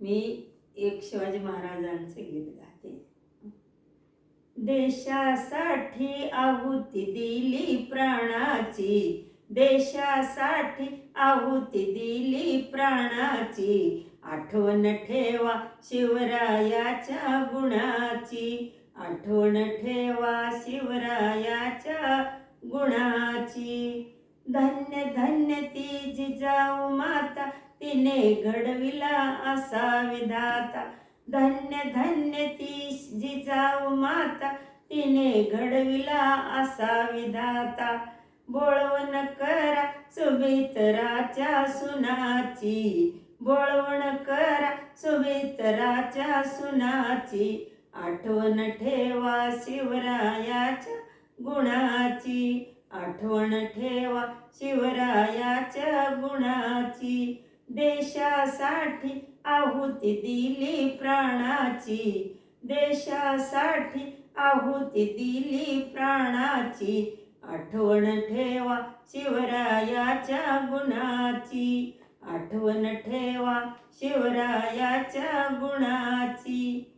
मी एक शिवाजी महाराजांचे गीत गाते. देशासाठी आहुती दिली प्राणाची. देशासाठी आहुती दिली प्राणाची. आठवण ठेवा शिवरायाच्या गुणाची. आठवण ठेवा शिवरायाच्या गुणाची. धन्य धन्य ती जिजाऊ माता तिने घडविला असा विधाता. धन्य धन्य ती जिजाऊ माता. तिने घडविला असा विधाता. बोळवण करा सुमित्राच्या सुनाची. बोळवण करा सुमित्राच्या सुनाची. आठवण ठेवा शिवरायाच्या गुणाची. आठवण ठेवा शिवरायाच्या गुणाची. देशासाठी आहुती दिली प्राणाची. देशासाठी आहुती दिली प्राणाची. आठवण ठेवा शिवरायाच्या गुणाची. आठवण ठेवा शिवरायाच्या गुणाची.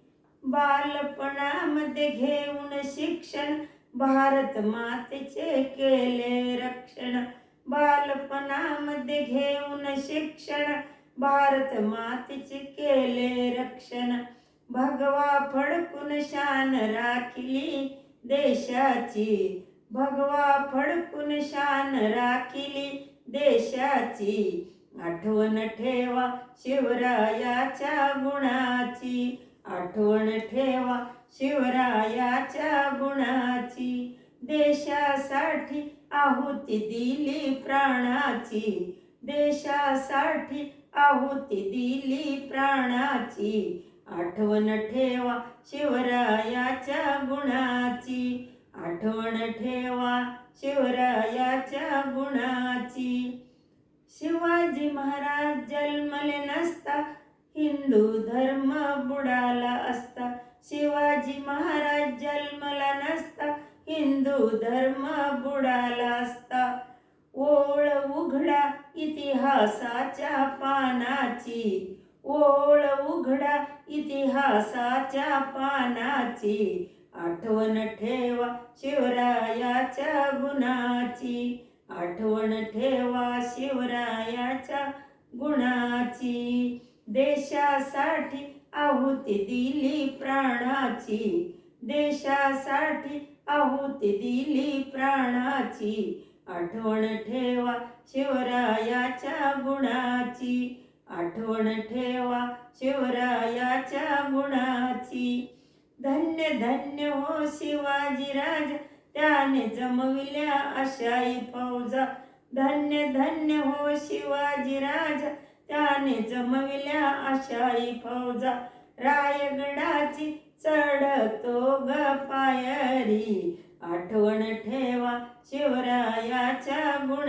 बालपणामध्ये घेऊन शिक्षण भारत मातेचे केले रक्षण. बालपणामध्ये घेऊन शिक्षण भारत मातेचे केले रक्षण. भगवा फडकून शान राखिली देशाची. भगवा फडकून शान राखिली देशाची. आठवण ठेवा शिवरायाच्या गुणाची. आठवण ठेवा शिवरायाच्या गुणाची. देशासाठी आहुती दिली प्राणाची. देशासाठी आहुती दिली प्राणाची. आठवण ठेवा शिवरायाच्या गुणाची. आठवण ठेवा शिवरायाच्या गुणाची. शिवाजी महाराज जन्मले नसता हिंदू धर्म बुडाला असता. शिवाजी महाराज जन्मला नसता हिंदू धर्म बुडाला असता. ओळ उघडा इतिहासाच्या पानाची. ओळ उघडा इतिहासाच्या पानाची. आठवण ठेवा शिवरायाच्या गुणाची. आठवण ठेवा शिवरायाच्या गुणाची. देशासाठी आहुती दिली प्राणाची. देशासाठी आहुती दिली प्राणाची. आठवण ठेवा शिवरायाच्या गुणाची. आठवण ठेवा शिवरायाच्या गुणाची. धन्य धन्य हो शिवाजीराज त्याने जमविल्या आशाई फौजा. धन्य धन्य हो शिवाजीराज त्याने जमविल्या आशाई फौजा. रायगडाची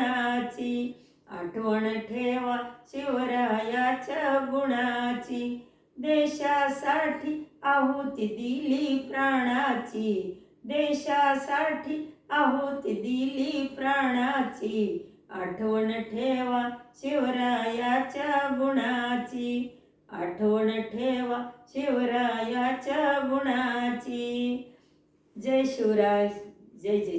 गुणाची. आठवण ठेवा शिवरायाच्या गुणाची. देशासाठी आहुती दिली प्राणाची. देशासाठी आहुती दिली प्राणाची. आठवण ठेवा शिवरायाच्या गुणाची. आठवण ठेवा शिवरायाच्या गुणाची. जय शिवराय जय जय